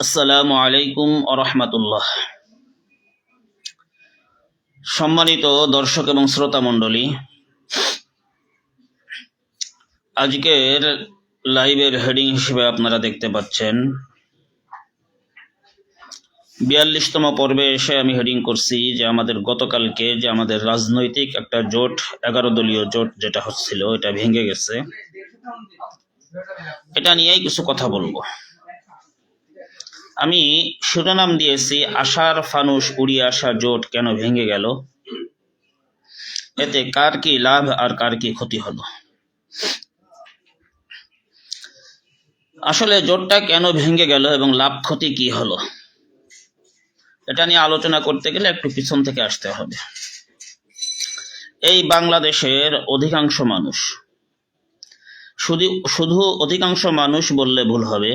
আসসালামু আলাইকুম রহমতুল্লাহ সম্মানিত দর্শক এবং শ্রোতা মণ্ডলী, আজকের লাইভের হেডিং হিসেবে আপনারা দেখতে পাচ্ছেন, বিয়াল্লিশতম পর্বে এসে আমি হেডিং করছি যে আমাদের গতকালকে যে আমাদের রাজনৈতিক একটা জোট, এগারো দলীয় জোট যেটা হচ্ছিল, এটা ভেঙে গেছে। এটা নিয়েই কিছু কথা বলব। আমি শিরোনাম দিয়েছি আশার ফানুষ উড়িয়ে আসা জোট কেন ভেঙে গেল? এতে কার কি লাভ আর কার কি ক্ষতি হলো? আসলে জোটটা কেন ভেঙে গেল এবং লাভ ক্ষতি কি হলো? এটা নিয়ে আলোচনা করতে গেলে একটু পিছন থেকে আসতে হবে। এই বাংলাদেশের অধিকাংশ মানুষ, শুধু শুধু অধিকাংশ মানুষ বললে ভুল হবে।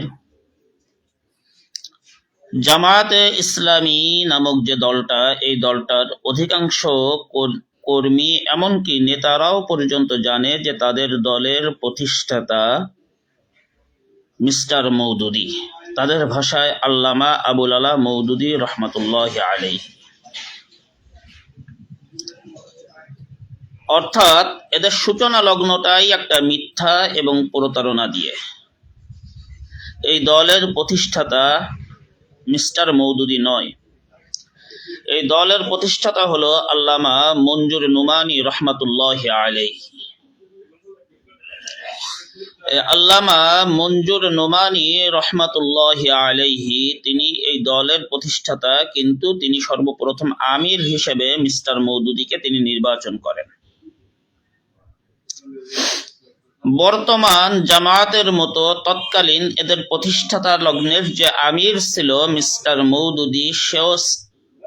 জামায়াতে ইসলামী নামক যে দলটা, এই দলটার অধিকাংশ কর্মী এমনকি নেতারাও পর্যন্ত জানে যে তাদের দলের প্রতিষ্ঠাতা মিস্টার মৌদুদি তাদের ভাষায় আল্লামা আবুল আলা মৌদুদি রহমতুল্লাহ আলী অর্থাৎ এদের সূচনা লগ্নটাই একটা মিথ্যা এবং প্রতারণা দিয়ে। এই দলের প্রতিষ্ঠাতা মিস্টার মৌদুদি নয়। এই দলের প্রতিষ্ঠাতা হলো আল্লামা মঞ্জুর নুমানি রহমাতুল্লাহ আলাই আল্লামা মঞ্জুর নোমানি রহমাতুল্লাহ আলাইহি, তিনি এই দলের প্রতিষ্ঠাতা, কিন্তু তিনি সর্বপ্রথম আমির হিসেবে মিস্টার মৌদুদিকে তিনি নির্বাচন করেন। বর্তমান জামায়াতের মতো তৎকালীন এদের প্রতিষ্ঠাতা লগ্নের যে আমির ছিল মিস্টার মৌদুদি, সেও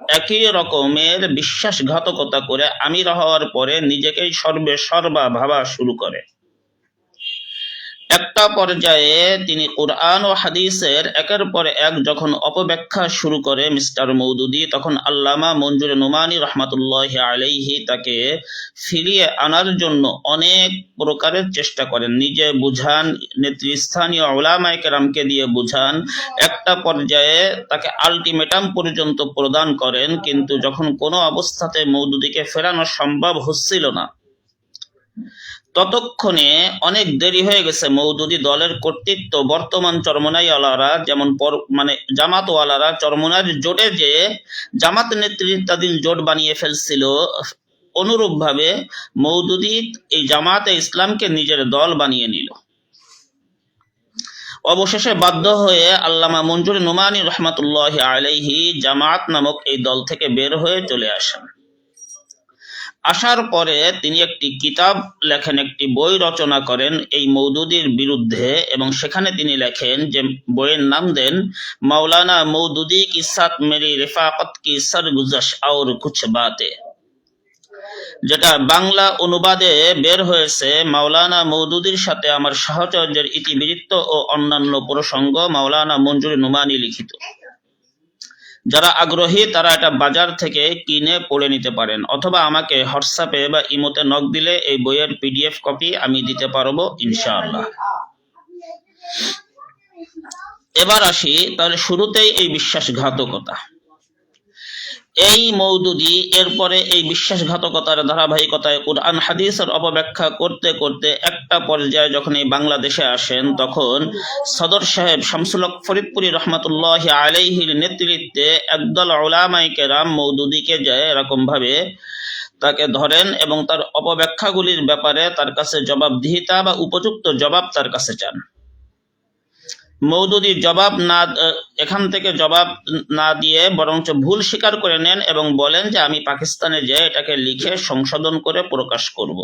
একই রকমের বিশ্বাসঘাতকতা করে আমির হওয়ার পরে নিজেকেই সর্বে সর্বা ভাবা শুরু করে। একটা পর্যায়ে তিনি কোরআন ও হাদিসের একের পর এক যখন অপব্যাখ্যা শুরু করে মিস্টার মৌদুদি, তখন আল্লামা মঞ্জুর নুমানি রহমাতুল্লাহ আলাইহি তাকে ফিরিয়ে আনার জন্য অনেক প্রকারের চেষ্টা করেন। নিজে বুঝান, নেতৃস্থানীয় ওলামায় কেরামকে দিয়ে বুঝান। একটা পর্যায়ে তাকে আলটিমেটাম পর্যন্ত প্রদান করেন, কিন্তু যখন কোনো অবস্থাতে মৌদুদিকে ফেরানো সম্ভব হচ্ছিল না। ততক্ষণে অনেক দেরি হয়ে গেছে মৌদুদি দলের কর্তৃত্ব। বর্তমান চরমনাইওয়ালারা যেমন মানে জামাতওয়ালারা চরমনার জোটে যে জামাত নেতৃত্বাধীন জোট বানিয়ে ফেলছিল, অনুরূপভাবে মৌদুদি এই জামাতে ইসলামকে নিজের দল বানিয়ে নিল। অবশেষে বাধ্য হয়ে আল্লামা মঞ্জুর নুমানি রহমাতুল্লাহ আলাইহি জামাত নামক এই দল থেকে বের হয়ে চলে আসেন। আসার পরে তিনি একটি কিতাব লেখেন, একটি বই রচনা করেন এই মৌদুদির বিরুদ্ধে এবং সেখানে তিনি লেখেন যে বইয়ের নাম দেন, মাওলানা মৌদুদি কিসাত মেরি রেফাকত কি গুজাস আউর কুছ বাতে। যেটা বাংলা অনুবাদে বের হয়েছে, মাওলানা মৌদুদির সাথে আমার সহচর্যের ইতিবৃত্ত ও অন্যান্য প্রসঙ্গ মাওলানা মঞ্জুর নুমানি লিখিত। যারা আগ্রহী, তারা এটা বাজার থেকে কিনে পড়ে নিতে পারেন। অথবা আমাকে হোয়াটসঅ্যাপে বা ইমোতে নক দিলে এই বইয়ের পিডিএফ কপি আমি দিতে পারব, ইনশাআল্লাহ। এবার আসি, তাহলে শুরুতেই এই বিশ্বাসঘাতকতা। এই মৌদুদি এরপরে এই বিশ্বাসঘাতকতার ধারাবাহিকতায় কোরআন, হাদিসের অপব্যাখ্যা করতে করতে একটা পর্যায়ে যখন এই বাংলাদেশে আসেন, তখন সদর সাহেব শামসুলক ফরিদপুরি রহমতুল্লাহ আলাইহির নেতৃত্বে একদল ওলামাই কেরাম মৌদুদিকে যায় এরকম ভাবে তাকে ধরেন এবং তার অপব্যাখ্যাগুলির ব্যাপারে তার কাছে জবাবদিহিতা বা উপযুক্ত জবাব তার কাছে চান। মৌদুদি জবাব না এখান থেকে জবাব না দিয়ে বরঞ্চ ভুল স্বীকার করে নেন এবং বলেন যে আমি পাকিস্তানে যে এটাকে লিখে সংশোধন করে প্রকাশ করব।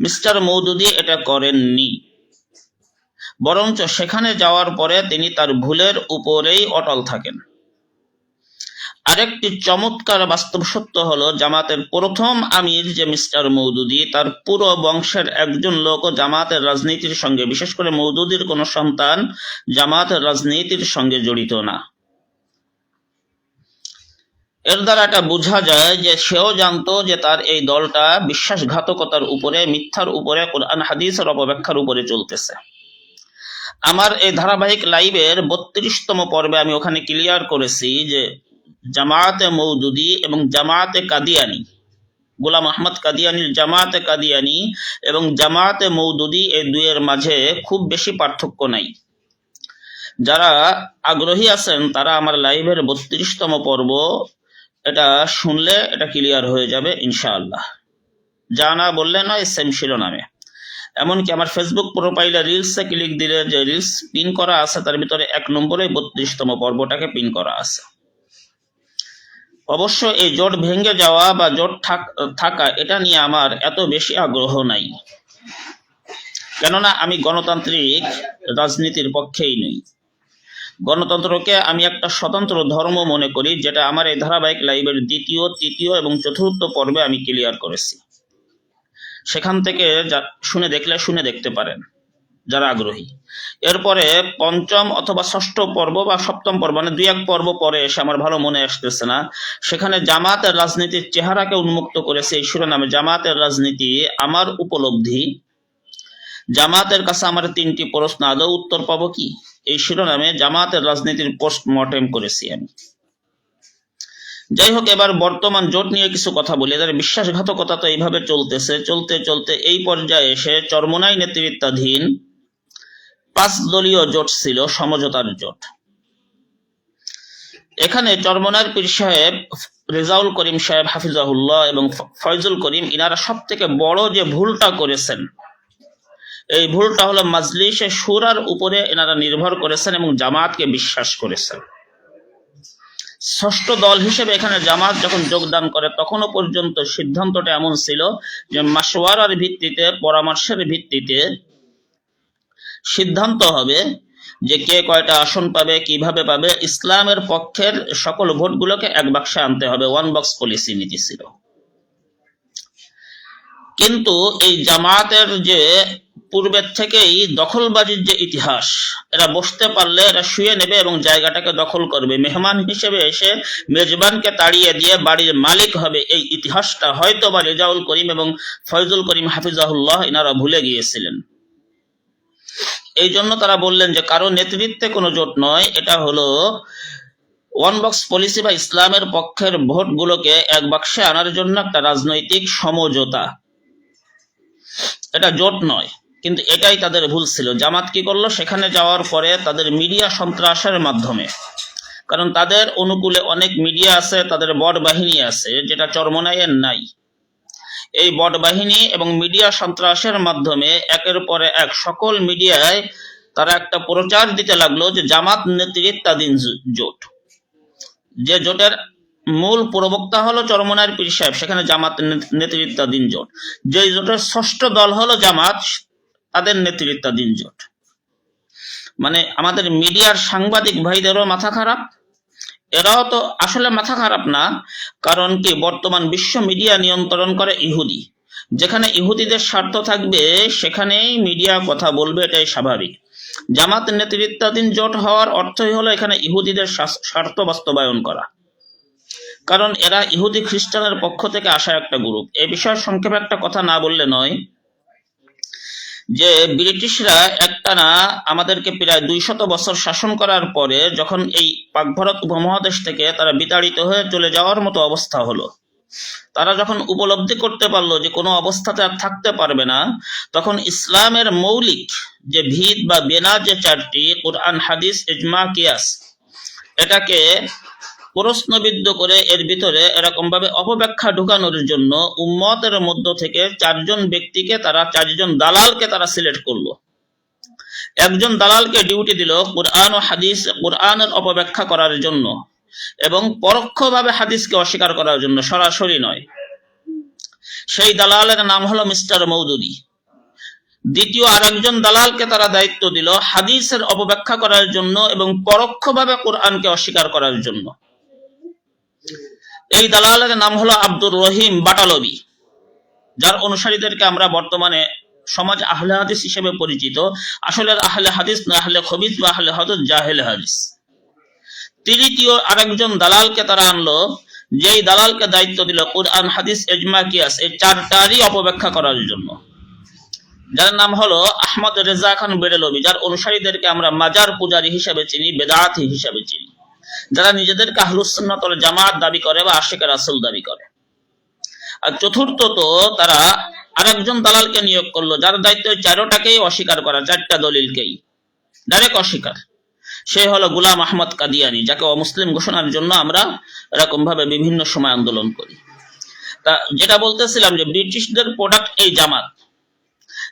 মিস্টার মৌদুদি এটা করেননি। বরঞ্চ সেখানে যাওয়ার পরে তিনি তার ভুলের উপরেই অটল থাকেন। আরেকটি চমৎকার বাস্তব সত্য হলো, জামাতের প্রথম আমির যে মিস্টার মৌদুদি, তার পুরো বংশের একজন লোক জামাতের রাজনীতির সঙ্গে, বিশেষ করে মৌদুদির কোনো সন্তান জামাতের রাজনীতির সঙ্গে জড়িত না। এর দ্বারা এটা বোঝা যায় যে সেও জানতো যে তার এই দলটা বিশ্বাসঘাতকতার উপরে, মিথ্যার উপরে, কোরআন, হাদিসের অপব্যাখ্যার উপরে চলতেছে। আমার এই ধারাবাহিক লাইভের বত্রিশতম পর্বে আমি ওখানে ক্লিয়ার করেছি যে জামায়াতে মৌদুদি এবং জামায়াতে কাদিয়ানি। গোলাম আহমদ কাদিয়ানির জামায়াতে কাদিয়ানি এবং জামায়াতে মৌদুদি এই দুইয়ের মাঝে খুব বেশি পার্থক্য নাই। যারা আগ্রহী আছেন, তারা আমার লাইভের বত্রিশতম পর্ব, এটা শুনলে এটা ক্লিয়ার হয়ে যাবে, ইনশাআল্লাহ। যা না বললে নয় সেম শিরোনামে। এমনকি আমার ফেসবুক প্রোফাইলে রিলসে ক্লিক দিলে যে রিলস পিন করা আছে, তার ভিতরে এক নম্বরে বত্রিশতম পর্বটাকে পিন করা আছে। অবশ্য এই জোট ভেঙে যাওয়া বা জোট থাক- এটা নিয়ে আমার এত বেশি আগ্রহ নাই। কেননা আমি গণতান্ত্রিক রাজনীতির পক্ষেই নই। গণতন্ত্রকে আমি একটা স্বতন্ত্র ধর্ম মনে করি, যেটা আমার এই ধারাবাহিক লাইভের দ্বিতীয়, তৃতীয় এবং চতুর্থ পর্বে আমি ক্লিয়ার করেছি। সেখান থেকে শুনে দেখলে শুনে দেখতে পারেন। যারা আগ্রহী। এরপরে পঞ্চম অথবা ষষ্ঠ পর্ব বা সপ্তম পর্ব মানে দুই এক পর্ব পরে এসে আমার ভালো মনে আসতেছে না। সেখানে জামাতের রাজনীতির চেহারাকে উন্মুক্ত করেছে এই শিরোনামে। জামাতের রাজনীতি আমার উপলব্ধি। জামাতের কাছে আমার তিনটি প্রশ্ন, আদৌ উত্তর পাবো কি? এই শিরোনামে জামাতের রাজনীতির পোস্টমর্টেম করেছি আমি। যাই হোক, এবার বর্তমান জোট নিয়ে কিছু কথা বলি। এদের বিশ্বাসঘাতকতা তো এইভাবে চলতেছে, চলতে চলতে এই পর্যায়ে এসে চরমোনাই নেতৃত্বাধীন পাঁচ দলীয় জোট ছিল, সমঝোতার জোট। এখানে চরমোনার পীর সাহেব, রেজাউল করিম সাহেব, হাফিজাহুল্লাহ এবং ফয়জুল করিম, ইনারা সব থেকে বড় যে ভুলটা করেছেন, এই ভুলটা হলো মাজলিসে সুরার উপরে এনারা নির্ভর করেছেন এবং জামাতকে বিশ্বাস করেছেন। ষষ্ঠ দল হিসেবে এখানে জামাত যখন যোগদান করে, তখনও পর্যন্ত সিদ্ধান্তটা এমন ছিল যে মাসওয়ারার ভিত্তিতে, পরামর্শের ভিত্তিতে সিদ্ধান্ত হবে যে কে কয়টা আসন পাবে, কীভাবে পাবে। ইসলামের পক্ষের সকল ভোটগুলোকে এক বাক্সে আনতে হবে ওয়ান বক্স পলিসি নীতি ছিল। কিন্তু এই জামাতের যে পূর্বের থেকেই দখলবাজির যে ইতিহাস, এরা বসতে পারলে এরা শুয়ে নেবে এবং জায়গাটাকে দখল করবে। মেহমান হিসেবে এসে মেজবানকে তাড়িয়ে দিয়ে বাড়ির মালিক হবে। এই ইতিহাসটা হয়তো বা রেজাউল করিম এবং ফয়জুল করিম হাফিজাহুল্লাহ এনারা ভুলে গিয়েছিলেন। এই জন্য তারা বললেন যে কারও নেতৃত্বে কোনো জোট নয়, এটা হলো ওয়ান বক্স পলিসি বা ইসলামের পক্ষের ভোটগুলোকে এক বাক্সে আনার জন্য একটা রাজনৈতিক সমঝোতা। এটা জোট নয়, কিন্তু এটাই তাদের ভুল ছিল। জামাত কি করল? সেখানে যাওয়ার পরে তাদের মিডিয়া সন্ত্রাসের মাধ্যমে। কারণ তাদের অনুকূলে অনেক মিডিয়া আছে, তাদের বট বাহিনী আছে, যেটা চরমনাইয়ের নাই। এই বট বাহিনী এবং মিডিয়া সন্ত্রাসের মাধ্যমে একের পরে এক সকল মিডিয়ায় তারা একটা প্রচার দিতে লাগল যে জামাত নেতৃত্বাধীন জোট। যে জোটের মূল প্রবক্তা হলো চরমনার পীর সাহেব, সেখানে জামাত নেতৃত্বাধীন জোট। যে জোটের ষষ্ঠ দল হলো জামাত, তাদের নেতৃত্বাধীন জোট। মানে আমাদের মিডিয়ার সাংবাদিক ভাইদেরও মাথা খারাপ। এরাও তো আসলে মাথা খারাপ না, কারণ কি বর্তমান বিশ্ব মিডিয়া নিয়ন্ত্রণ করে ইহুদি। যেখানে ইহুদিদের স্বার্থ থাকবে, সেখানেই মিডিয়া কথা বলবে, এটাই স্বাভাবিক। জামাত নেতৃত্বাধীন জোট হওয়ার অর্থই হলো এখানে ইহুদিদের স্বার্থ বাস্তবায়ন করা। কারণ এরা ইহুদি খ্রিস্টানের পক্ষ থেকে আসা একটা গ্রুপ এ বিষয়ে সংক্ষেপে একটা কথা না বললে নয় যে ব্রিটিশরা একটানা আমাদেরকে প্রায় দুইশত বছর শাসন করার পরে যখন এই পাক ভারত উপমহাদেশ থেকে তারা বিতাড়িত হয়ে চলে যাওয়ার মতো অবস্থা হলো। তারা যখন উপলব্ধি করতে পারল যে কোনো অবস্থাতে আর থাকতে পারবে না, তখন ইসলামের মৌলিক যে ভিত বা বেনা যে চারটি, কোরআন, হাদিস, ইজমা, কিয়াস, এটাকে প্রশ্নবিদ্ধ করে এর ভিতরে এরকম ভাবে অপব্যাখ্যা ঢুকানোর জন্য উম্মতের মধ্য থেকে চারজন ব্যক্তিকে তারা, চারজন দালালকে তারা সিলেক্ট করল। একজন দালালকে ডিউটি দিল কোরআন ও হাদিস, কোরআনের অপব্যাখ্যা করার জন্য এবং পরোক্ষভাবে হাদিসকে অস্বীকার করার জন্য, সরাসরি নয়। সেই দালালের নাম হলো মিস্টার মৌদুদি। দ্বিতীয় আরেকজন দালালকে তারা দায়িত্ব দিল হাদিসের অপব্যাখ্যা করার জন্য এবং পরোক্ষভাবে কোরআনকে অস্বীকার করার জন্য। এই দালালের নাম হলো আব্দুর রহিম বাটালবি, যার অনুসারীদেরকে আমরা বর্তমানে সমাজ আহলে হাদিস হিসেবে পরিচিত। আসলে আহলে হাদিস না আহলে খবিজ বা আহলে হদস জাহেলে হাদিস। তৃতীয় আরেকজন দালালকে তারা আনলো, যেই দালালকে দায়িত্ব দিল কোরআন, হাদিস এজমা কিয়াস, এই চারটারই অপব্যাখ্যা করার জন্য। যার নাম হলো আহমদ রেজা খান বেরেলবি যার অনুসারীদেরকে আমরা মাজার পূজারী হিসাবে চিনি, বেদাতি হিসাবে চিনি। যারা নিজেদেরকে আহলুসন্নতল জামাত দাবি করে বা আশেখ রাসুল দাবি করে। আর চতুর্থত তারা আরেকজন দালালকে নিয়োগ করল, যার দায়িত্ব চারোটাকেই অস্বীকার করা, চারটা দলিলকেই। ডাইরেক্ট অস্বীকার। সে হলো গুলাম আহমদ কাদিয়ানি, যাকে অমুসলিম ঘোষণার জন্য আমরা এরকম ভাবে বিভিন্ন সময় আন্দোলন করি। তা যেটা বলতেছিলাম যে ব্রিটিশদের প্রোডাক্ট এই জামাত।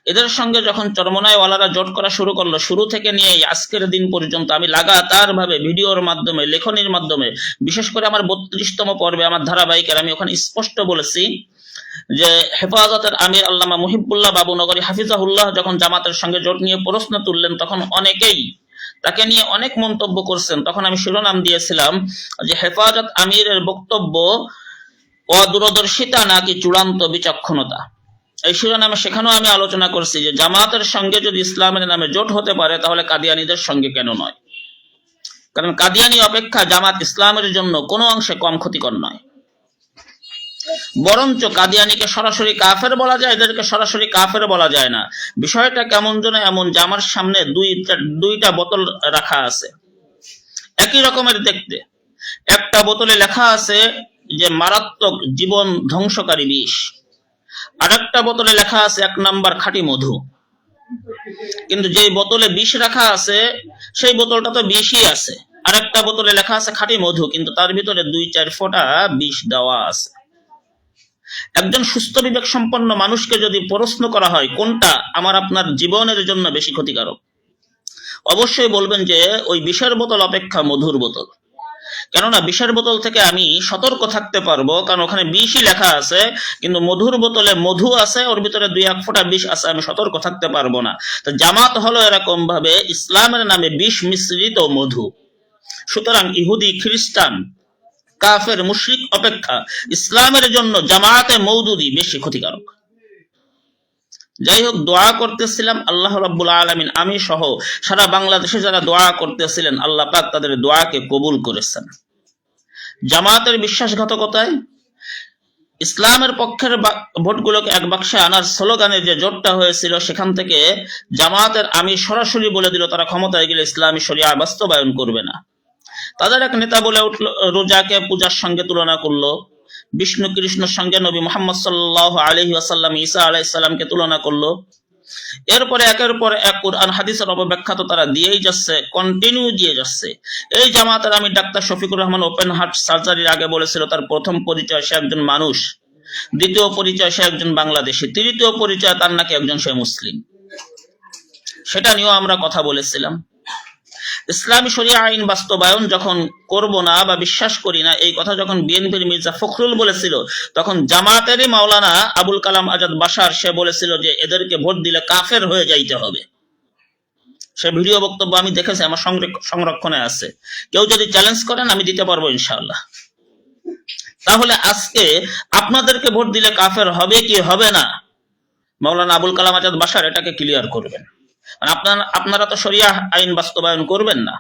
এদের সঙ্গে যখন চরমনায় ওয়ালারা জোট করা শুরু করল, শুরু থেকে নিয়ে আজকের দিন পর্যন্ত আমি লাগাতার ভাবে ভিডিওর মাধ্যমে, লেখনির মাধ্যমে, বিশেষ করে আমার বত্রিশতম পর্বে আমার ধারাবাহিকের আমি ওখানে স্পষ্ট বলেছি যে হেফাজতের আমির আল্লামা মুহিবুল্লাহ বাবু নগরী হাফিজাহুল্লাহ যখন জামাতের সঙ্গে জোট নিয়ে প্রশ্ন তুললেন, তখন অনেকেই তাকে নিয়ে অনেক মন্তব্য করছেন। তখন আমি শিরোনাম দিয়েছিলাম যে হেফাজত আমিরের বক্তব্য অদূরদর্শিতা নাকি চূড়ান্ত বিচক্ষণতা? এই শিরোনামে সেখানেও আমি আলোচনা করছি যে জামাতের সঙ্গে যদি ইসলামের নামে জোট হতে পারে, তাহলে কাদিয়ানিদের সঙ্গে কেন নয়? কারণ কাদিয়ানি অপেক্ষা জামাত ইসলামের জন্য কোনো অংশে কম ক্ষতিকর নয়। বরঞ্চ কাদিয়ানিকে সরাসরি কাফের বলা যায়, এদেরকে সরাসরি কাফের বলা যায় না। বিষয়টা কেমন যেন এমন যে আমার সামনে দুইটা দুইটা বোতল রাখা আছে। একই রকমের দেখতে। একটা বোতলে লেখা আছে যে, মারাত্মক জীবন ধ্বংসকারী বিষ। আরেকটা বোতলে লেখা আছে এক নাম্বার খাঁটি মধু। কিন্তু যে বোতলে বিষ রাখা আছে, সেই বোতলটা তো বিষই আছে। আরেকটা বোতলে লেখা আছে খাঁটি মধু, কিন্তু তার ভিতরে দুই চার ফোঁটা বিষ দেওয়া আছে। একজন সুস্থ বিবেক সম্পন্ন মানুষকে যদি প্রশ্ন করা হয়, কোনটা আমার আপনার জীবনের জন্য বেশি ক্ষতিকারক? অবশ্যই বলবেন যে, ওই বিষের বোতল অপেক্ষা মধুর বোতল। কেননা বিষের বোতল থেকে আমি সতর্ক থাকতে পারব, কারণ ওখানে বিষই লেখা আছে, কিন্তু মধুর বোতলে মধু আছে, ওর ভিতরে দুই এক ফোঁটা বিষ আছে, আমি সতর্ক থাকতে পারব না। তো জামাত হলো এরকম ভাবে ইসলামের নামে বিষ মিশ্রিত মধু। সুতরাং ইহুদি, খ্রিস্টান, কাফের, মুশরিক অপেক্ষা, ইসলামের জন্য জামাতে মৌদুদি বেশি ক্ষতিকারক। যাই হোক দোয়া করতেছিলাম আল্লাহ রাব্বুল আলামিন, আমি সহ সারা বাংলাদেশে যারা দোয়া করতেছিলেন, আল্লাহ পাক তাদের দোয়াকে কবুল করেছেন। জামাতের বিশ্বাসঘাতকতায় ইসলামের পক্ষের ভোটগুলোকে এক বাক্সে আনার স্লোগানের যে জোটটা হয়েছিল, সেখান থেকে জামাতের আমি সরাসরি বলে দিল, তারা ক্ষমতায় গেলে ইসলামী শরিয়া বাস্তবায়ন করবে না। তাদের এক নেতা বলে উঠল, রোজাকে পূজার সঙ্গে তুলনা করল। বিষ্ণু কৃষ্ণর সঙ্গে নবী মোহাম্মদ সাল্লাহ আলহি আসাল্লাম ঈসা আলাইসাল্লামকে তুলনা করল। এরপরে একের পর এক কোরআন হাদিসের অপব্যাখ্যা তো তারা দিয়েই যাচ্ছে কন্টিনিউ দিয়ে যাচ্ছে। এই জামাতের আমি doctor Shafiqur Rahman open heart সার্জারির আগে বলেছিল, তার প্রথম পরিচয় সে একজন মানুষ, দ্বিতীয় পরিচয় সে একজন বাংলাদেশি, তৃতীয় পরিচয় তার নাকি একজন সে মুসলিম। সেটা নিয়েও আমরা কথা বলেছিলাম। ইসলামী শরিয়া আইন বাস্তবায়ন যখন করব না বা বিশ্বাস করি না, এই কথা যখন বিএনপির মির্জা ফখরুল বলেছিল, তখন জামাতেরই মাওলানা আবুল কালাম আজাদ বাসার সে বলেছিল যে, এদেরকে ভোট দিলে কাফের হয়ে যাইতে হবে। সে ভিডিও বক্তব্য আমি দেখেছি, আমার সংরক্ষণে আছে। কেউ যদি চ্যালেঞ্জ করেন, আমি দিতে পারব ইনশাআল্লাহ। তাহলে আজকে আপনাদেরকে ভোট দিলে কাফের হবে কি হবে না? মাওলানা আবুল কালাম আজাদ বাসার এটাকে ক্লিয়ার করবেন। মানে আপনারা আপনারা তো শরিয়া আইন বাস্তবায়ন করবেন না।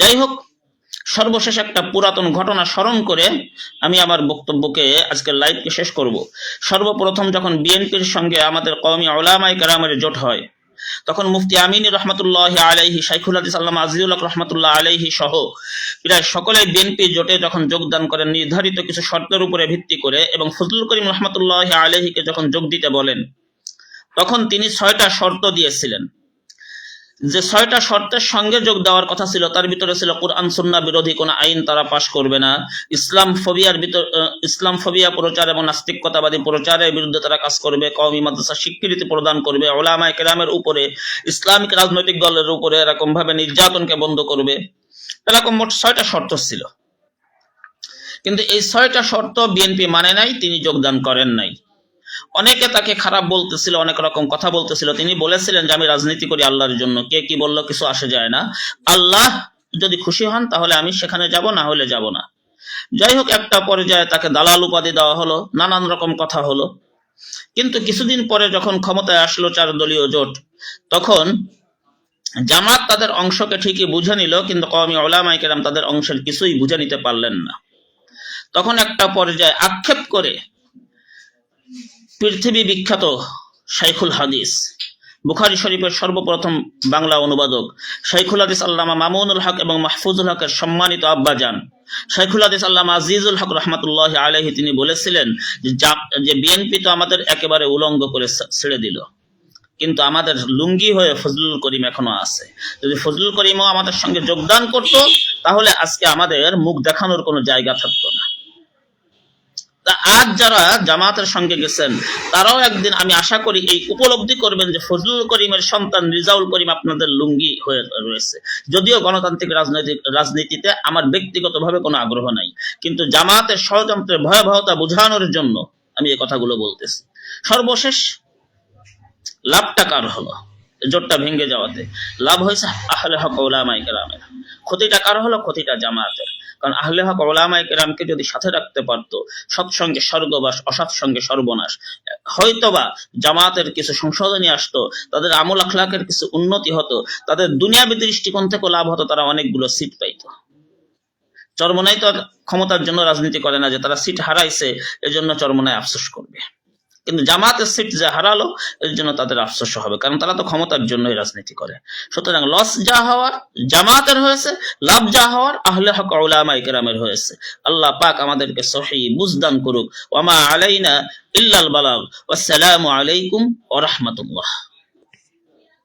যাই হোক, সর্বশেষ একটা পুরাতন ঘটনা স্মরণ করে আমি আমার বক্তব্যকে আজকের লাইভকে শেষ করব। সর্বপ্রথম যখন বিএনপির সঙ্গে আমাদের কওমি ওলামাই কেরামের জোট হয়, তখন মুফতি আমিনী রহমতুল্লাহ আলাইহি, শাইখুল হাদিস আল্লামা আজিজুল হক রহমতুল্লাহ আলাইহি সহ প্রায় সকলেই বিএনপি জোটে যখন যোগদান করেন, নির্ধারিত কিছু শর্তের উপরে ভিত্তি করে এবং ফজলুল করিম রহমতুল্লাহ আলাইহিকে যখন যোগ দিতে বলেন তখন তিনি ছয়টা শর্ত দিয়েছিলেন। যে ছয়টা শর্তের সঙ্গে যোগ দেওয়ার কথা ছিল, তার ভিতরে ছিল কোরআন সুন্না বিরোধী কোন আইন তারা পাশ করবে না। ইসলাম ফবিয়ার ভিতর ইসলাম ফবিয়া প্রচার এবং নাস্তিকতাবাদী প্রচারের বিরুদ্ধে তারা কাজ করবে, কওমি মাদ্রাসা স্বীকৃতি প্রদান করবে ওলামায় কেরামের উপরে, ইসলামিক রাজনৈতিক দলের উপরে এরকম ভাবে নির্যাতনকে বন্ধ করবে। এরকম মোট ছয়টা শর্ত ছিল। কিন্তু এই ছয়টা শর্ত বিএনপি মানে নাই, তিনি যোগদান করেন নাই। অনেকে তাকে খারাপ বলতেছিল, অনেক রকম কথা বলতেছিল। তিনি বলেছিলেন যে, আমি রাজনীতি করি আল্লাহর জন্য। কে কি বলল কিছু আসে যায় না। আল্লাহ যদি খুশি হন, তাহলে আমি সেখানে যাব, না হলে যাব না। যাই হোক একটা পর্যায়ে তাকে দালাল উপাধি দেওয়া হলো, নানান রকম কথা হলো। কিন্তু কিছুদিন পরে যখন ক্ষমতায় আসলো চার দলীয় জোট, তখন জামাত তাদের অংশকে ঠিকই বুঝে নিল, কিন্তু কওমি ওলামাই কেরাম তাদের অংশের কিছুই বুঝে নিতে পারলেন না। তখন একটা পর্যায়ে আক্ষেপ করে পৃথিবী বিখ্যাত শাইখুল হাদিস, বুখারি শরীফের সর্বপ্রথম বাংলা অনুবাদক। শাইখুল হাদিস আল্লামা মামুনুল হক এবং মাহফুজুল হকের সম্মানিত আব্বাজান। শাইখুল হাদিস আল্লামা আজিজুল হক রহমতুল্লাহ আলহি তিনি বলেছিলেন যে বিএনপি তো আমাদের একেবারে উলঙ্গ করে ছেড়ে দিল। কিন্তু আমাদের লুঙ্গি হয়ে ফজলুল করিম এখনও আছে। যদি ফজলুল করিমও আমাদের সঙ্গে যোগদান করত, তাহলে আজকে আমাদের মুখ দেখানোর কোনো জায়গা থাকতো না। আজ যারা জামাতের সঙ্গে গেছেন, তারাও একদিন আমি আশা করি এই উপলব্ধি করবেন যে ফজলুল করিমের সন্তান রিজাউল করিম আপনাদের লুঙ্গি হয়ে রয়েছে। যদিও গণতান্ত্রিক রাজনৈতিক রাজনীতিতে আমার ব্যক্তিগতভাবে কোনো আগ্রহ নাই, কিন্তু জামাতের ষড়যন্ত্রের ভয়াবহতা বোঝানোর জন্য আমি এই কথাগুলো বলতেছি। সর্বশেষ, লাভটা কার হলো? জোটটা ভেঙে যাওয়াতে। লাভ হয়েছে আহলে হক ওলামাই কেরামের। ক্ষতিটা কার হলো? ক্ষতিটা জামাতের। কারণ আহলে হক ওলামাই কেরামকে যদি সাথে রাখতে পারতো, সৎসঙ্গে স্বর্গবাস, অসৎসঙ্গে সর্বনাশ, হয়তোবা জামাতের কিছু সংশোধনী আসতো, তাদের আমল আখলাকের কিছু উন্নতি হতো, তাদের দুনিয়াবী দৃষ্টিকোণ থেকে লাভ হতো, তারা অনেকগুলো সিট পাইতো। চরমনাই তো ক্ষমতার জন্য রাজনীতি করে না যে তারা সিট হারাইছে, এজন্য চরমনায় আফসোস করবে। কিন্তু জামাতের সিট যে হারালো, এর জন্য তাদের আফসোস হবে। কারণ তারা তো ক্ষমতার জন্যই রাজনীতি করে। সুতরাং লস যা হওয়ার, জামাতের হয়েছে, লাভ যা হওয়ার, আহলে হক উলামায়ে কেরামের হয়েছে। আল্লাহ পাক আমাদেরকে সহি বুঝদান করুক। ওয়ামা আলাইনা ইল্লাল বালাগ। ওয়াসসালামু আলাইকুম ওয়া রাহমাতুল্লাহ।